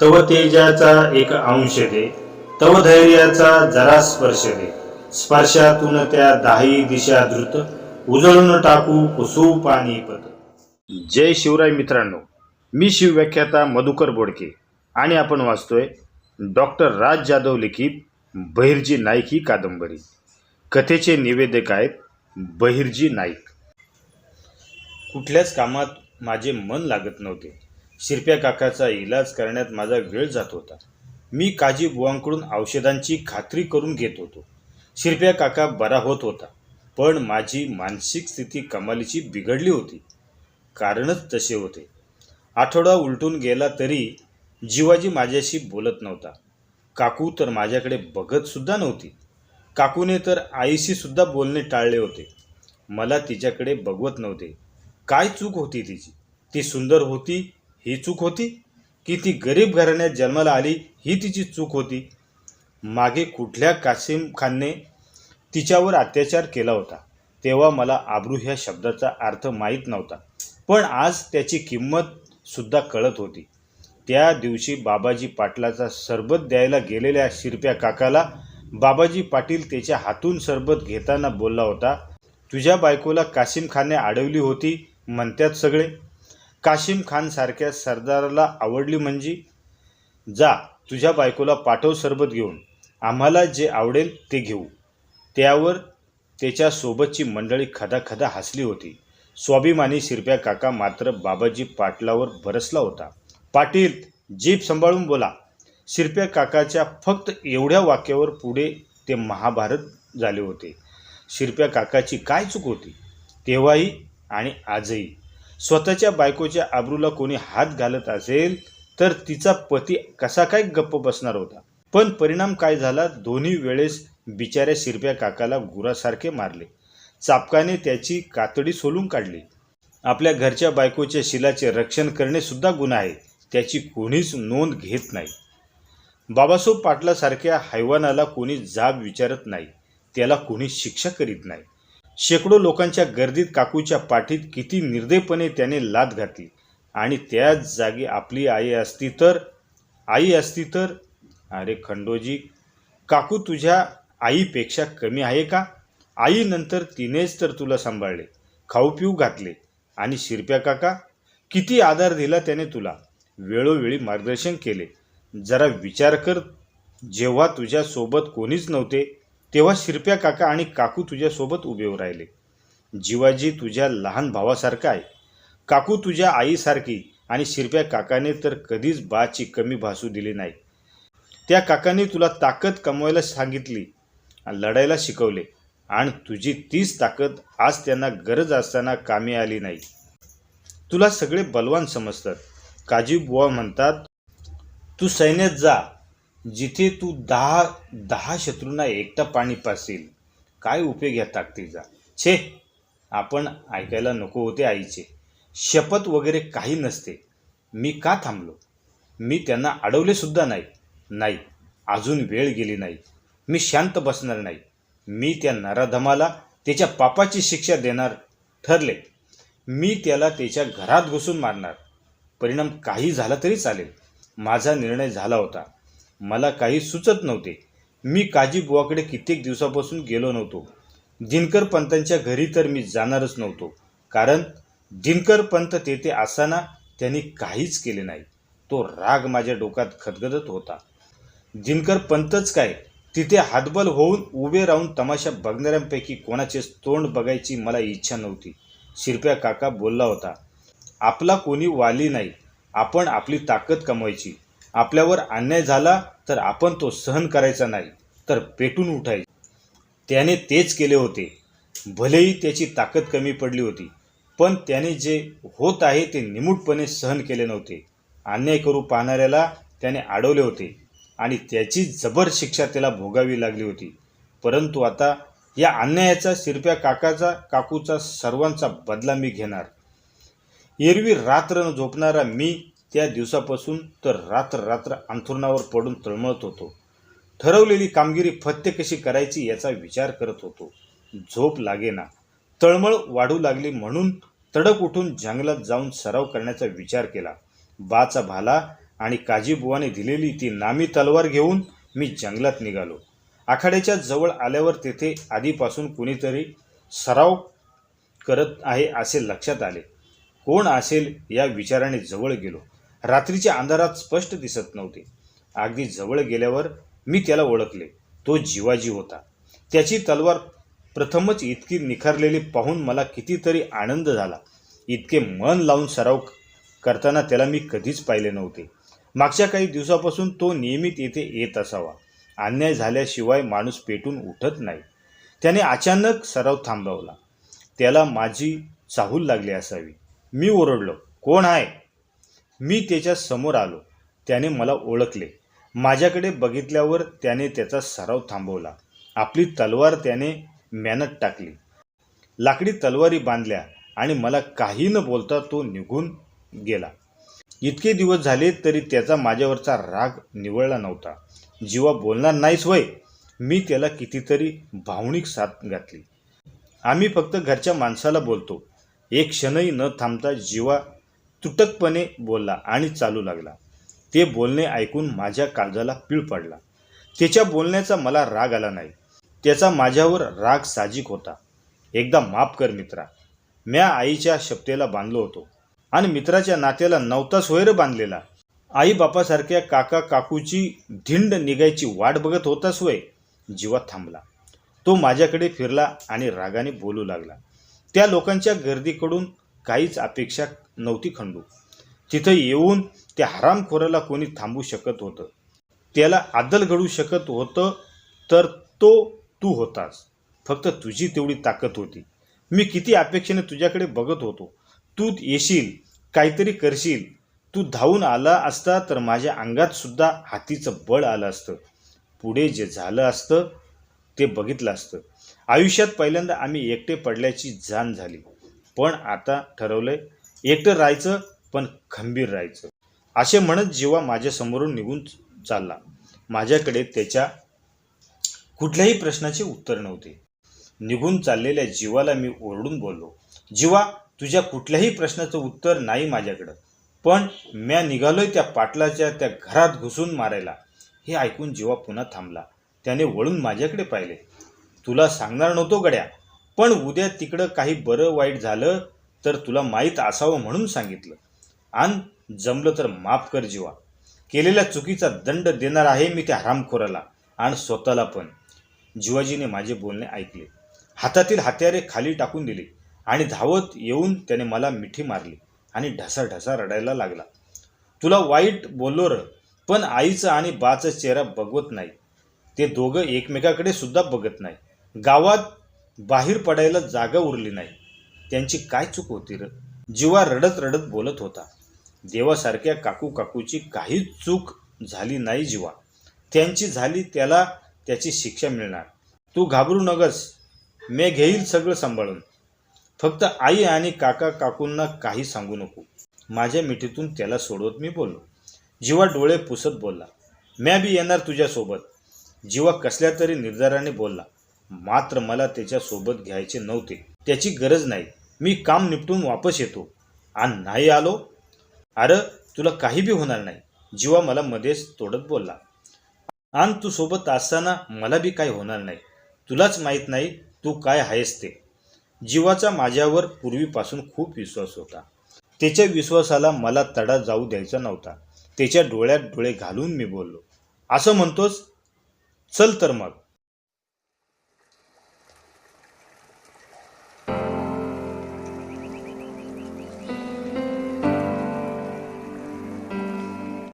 तव तेजाचा एक अंश दे तव धैर्याचा जरा स्पर्श दे. स्पर्शातून त्या दाही दिशा द्रुत उजळून टाकू कुसू पाणी पद जय शिवराय मित्रांनो मी शिवव्याख्याता मधुकर बोडके आणि आपण वाचतोय डॉक्टर राज जाधव लिखित बहिर्जी नाईक ही कादंबरी. कथेचे निवेदक आहेत बहिर्जी नाईक. कुठल्याच कामात माझे मन लागत नव्हते. शिरप्या काकाचा इलाज करण्यात माझा वेळ जात होता. मी काजी बुवांकडून औषधांची खात्री करून घेत होतो. शिरप्या काका बरा होत होता पण माझी मानसिक स्थिती कमालीची बिघडली होती. कारणच तसे होते. आठवडा उलटून गेला तरी जीवाजी माझ्याशी बोलत नव्हता. काकू तर माझ्याकडे बघतसुद्धा नव्हती. काकूने तर आईशीसुद्धा बोलणे टाळले होते. मला तिच्याकडे बघवत नव्हते. काय चूक होती तिची? ती सुंदर होती ही चूक होती? की ती गरीब घराण्यात जन्माला आली ही तिची चूक होती? मागे कुठल्या कासिम खानने तिच्यावर अत्याचार केला होता? तेव्हा मला आब्रू ह्या शब्दाचा अर्थ माहीत नव्हता. पण आज त्याची किंमत सुद्धा कळत होती. त्या दिवशी बाबाजी पाटलाचा सरबत द्यायला गेलेल्या शिरप्या काकाला बाबाजी पाटील त्याच्या हातून सरबत घेताना बोलला होता तुझ्या बायकोला कासिम खानने अडवली होती म्हणतात सगळे. काशिम खानसारख्या सरदाराला आवडली म्हणजे? जा तुझ्या बायकोला पाठव सरबत घेऊन. आम्हाला जे आवडेल ते घेऊ. त्यावर त्याच्यासोबतची मंडळी खदाखदा हसली होती. स्वाभिमानी शिरप्या काका मात्र बाबाजी पाटलावर बरसला होता. पाटील जीप सांभाळून बोला. शिरप्या काकाच्या फक्त एवढ्या वाक्यावर पुढे ते महाभारत झाले होते. शिरप्या काकाची काय चूक होती? तेव्हाही आणि आजही. स्वतःच्या बायकोच्या आबरूला कोणी हात घालत असेल तर तिचा पती कसा काय गप्प बसणार होता? पण परिणाम काय झाला? दोन्ही वेळेस बिचाऱ्या शिरप्या काकाला गुरासारखे मारले. चापकाने त्याची कातडी सोलून काढली. आपल्या घरच्या बायकोच्या शिलाचे रक्षण करणे सुद्धा गुन्हा आहे. त्याची कोणीच नोंद घेत नाही. बाबासाहेब पाटलासारख्या हैवानाला कोणी जाब विचारत नाही. त्याला कोणी शिक्षा करीत नाही. शेकडो लोकांच्या गर्दीत काकूच्या पाठीत किती निर्दयपणे त्याने लात घातली. आणि त्याच जागी आपली आई असती तर? आई असती तर? अरे खंडोजी काकू तुझ्या आईपेक्षा कमी आहे का? आईनंतर तिनेच तर तुला सांभाळले. खाऊ पिऊ घातले. आणि शिरप्या काका किती आधार दिला त्याने तुला? वेळोवेळी मार्गदर्शन केले. जरा विचार कर जेव्हा तुझ्यासोबत कोणीच नव्हते तेव्हा शिरप्या काका आणि काकू तुझ्यासोबत उभे राहिले. जीवाजी तुझ्या लहान भावासारखा आहे. काकू तुझ्या आईसारखी आणि शिरप्या काकाने तर कधीच बाची कमी भासू दिली नाही. त्या काकाने तुला ताकद कमवायला सांगितली लढायला शिकवले आणि तुझी तीच ताकद आज त्यांना गरज असताना कामी आली नाही. तुला सगळे बलवान समजतात. काजी बुवा म्हणतात तू सैन्यात जा जिथे तू दहा दहा शत्रूंना एकटा पाणी पासील काय उपयोग या ताकदीचा? छे आपण ऐकायला नको होते आईचे. शपथ वगैरे काही नसते. मी का थांबलो? मी त्यांना अडवलेसुद्धा नाही. नाही अजून वेळ गेली नाही. मी शांत बसणार नाही. मी त्या नराधमाला त्याच्या पापाची शिक्षा देणार ठरले. मी त्याला त्याच्या घरात घुसून मारणार. परिणाम काही झाला तरी चालेल. माझा निर्णय झाला होता. मला काही सुचत नव्हते. मी काजी बुवाकडे कित्येक दिवसापासून गेलो नव्हतो. दिनकर पंतांच्या घरी तर मी जाणारच नव्हतो. कारण दिनकर पंत तेथे असताना त्यांनी काहीच केले नाही. तो राग माझ्या डोक्यात खदखदत होता. दिनकर पंतच काय? तिथे हातबल होऊन उभे राहून तमाशा बघणाऱ्यांपैकी कोणाचे तोंड बघायची मला इच्छा नव्हती. शिरप्या काका बोलला होता आपला कोणी वाली नाही. आपण आपली ताकद कमवायची. आपल्यावर अन्याय झाला तर आपण तो सहन करायचा नाही तर पेटून उठायचे. त्याने तेच केले होते. भलेही त्याची ताकद कमी पडली होती पण त्याने जे होत आहे ते निमूटपणे सहन केले नव्हते. अन्याय करू पाहणाऱ्याला त्याने अडवले होते आणि त्याची जबर शिक्षा त्याला भोगावी लागली होती. परंतु आता या अन्यायाचा शिरप्या काकाचा काकूचा सर्वांचा बदला मी घेणार. एरवी रात्र न झोपणारा मी त्या दिवसापासून तर रात्र रात्र अंथरुणावर पडून तळमळत होतो. ठरवलेली कामगिरी फत्ते कशी करायची याचा विचार करत होतो. झोप लागेना. तळमळ वाढू लागली म्हणून तडक उठून जंगलात जाऊन सराव करण्याचा विचार केला. बाचा भाला आणि काजीबुवाने दिलेली ती नामी तलवार घेऊन मी जंगलात निघालो. आखाड्याच्या जवळ आल्यावर तेथे आधीपासून कुणीतरी सराव करत आहे असे लक्षात आले. कोण असेल या विचाराने जवळ गेलो. रात्रीच्या अंधारात स्पष्ट दिसत नव्हते. अगदी जवळ गेल्यावर मी त्याला ओळखले. तो जिवाजी होता. त्याची तलवार प्रथमच इतकी निखारलेली पाहून मला कितीतरी आनंद झाला. इतके मन लावून सराव करताना त्याला मी कधीच पाहिले नव्हते. मागच्या काही दिवसापासून तो नियमित येथे येत असावा. अन्याय झाल्याशिवाय माणूस पेटून उठत नाही. त्याने अचानक सराव थांबवला. त्याला माझी चाहूल लागली असावी. मी ओरडलो कोण आहे? मी त्याच्यासमोर आलो. त्याने मला ओळखले. माझ्याकडे बघितल्यावर त्याने त्याचा सराव थांबवला. आपली तलवार त्याने मेहनत टाकली. लाकडी तलवारी बांधल्या आणि मला काही न बोलता तो निघून गेला. इतके दिवस झाले तरी त्याचा माझ्यावरचा राग निवळला नव्हता. जीवा बोलणार नाहीच वय. मी त्याला कितीतरी भावनिक साथ घातली. आम्ही फक्त घरच्या माणसाला बोलतो. एक क्षणही न थांबता जीवा तुटकपणे बोलला आणि चालू लागला. ते बोलणे ऐकून माझ्या काळजाला पीळ पडला. त्याच्या बोलण्याचा मला राग आला नाही. त्याचा माझ्यावर राग साजिक होता. एकदा माफ कर मित्रा. म्या आईच्या शपतेला बांधलो होतो. आणि मित्राच्या नात्याला नवताच वैर बांधलेला. आई बापासारख्या काका काकूची धिंड निघायची वाट बघत होताच वय? जीवा थांबला. तो माझ्याकडे फिरला आणि रागाने बोलू लागला. त्या लोकांच्या गर्दीकडून काहीच अपेक्षा नव्हती खंडू. तिथं येऊन त्या हरामखोराला कोणी थांबू शकत होतं. त्याला आदल घडू शकत होतं तर तो तू होतास. फक्त तुझी तेवढी ताकद होती. मी किती अपेक्षेने तुझ्याकडे बघत होतो. तू येशील काहीतरी करशील. तू धावून आला असता तर माझ्या अंगात सुद्धा हातीचं बळ आलं असतं. पुढे जे झालं असतं ते बघितलं असतं. आयुष्यात पहिल्यांदा आम्ही एकटे पडल्याची जाण झाली. पण आता ठरवलंय एकटं राहायचं पण खंबीर राहायचं. असे म्हणत जेव्हा माझ्यासमोरून निघून चालला. माझ्याकडे त्याच्या कुठल्याही प्रश्नाचे उत्तर नव्हते. निघून चाललेल्या जीवाला मी ओरडून बोललो जीवा तुझ्या कुठल्याही प्रश्नाचं उत्तर नाही माझ्याकडं पण म्या निघालोय त्या पाटलाच्या त्या घरात घुसून मारायला. हे ऐकून जीवा पुन्हा थांबला. त्याने वळून माझ्याकडे पाहिले. तुला सांगणार नव्हतो गड्या पण उद्या तिकडं काही बरं वाईट झालं तर तुला माहीत असावं म्हणून सांगितलं. आणि जमलं तर माफ कर जीवा. केलेल्या चुकीचा दंड देणार आहे मी त्या हरामखोराला आणि स्वतःला पण. जीवाजीने माझे बोलणे ऐकले. हातातील हत्यारे खाली टाकून दिले आणि धावत येऊन त्याने मला मिठी मारली आणि ढसा ढसा रडायला लागला. तुला वाईट बोललो र पण आईचं आणि बाचा चेहरा बघवत नाही. ते दोघं एकमेकाकडे सुद्धा बघत नाही. गावात बाहेर पडायला जागा उरली नाही. त्यांची काय चूक होती र? जीवा रडत रडत बोलत होता. देवासारख्या काकू काकूची काहीच चूक झाली नाही जीवा. त्यांची झाली त्याला त्याची शिक्षा मिळणार. तू घाबरू नगस. मे घेईल सगळं सांभाळून. फक्त आई आणि काका काकूंना काही सांगू नको. माझ्या मिठीतून त्याला सोडवत मी बोललो. जीवा डोळे पुसत बोलला. म्या बी येणार तुझ्यासोबत. जीवा कसल्या तरी निर्धाराने बोलला. मात्र मला त्याच्यासोबत घ्यायचे नव्हते. त्याची गरज नाही. मी काम निपटून वापस येतो. आणि नाही आलो? अरे तुला काही बी होणार नाही. जीवा मला मध्येच तोडत बोलला. आणि तू सोबत असताना मला बी काही होणार नाही. तुलाच माहीत नाही तू काय आहेस ते. जीवाचा माझ्यावर पूर्वीपासून खूप विश्वास होता. त्याच्या विश्वासाला मला तडा जाऊ द्यायचा नव्हता. त्याच्या डोळ्यात डोळे घालून मी बोललो. असं म्हणतोस? चल तर मग.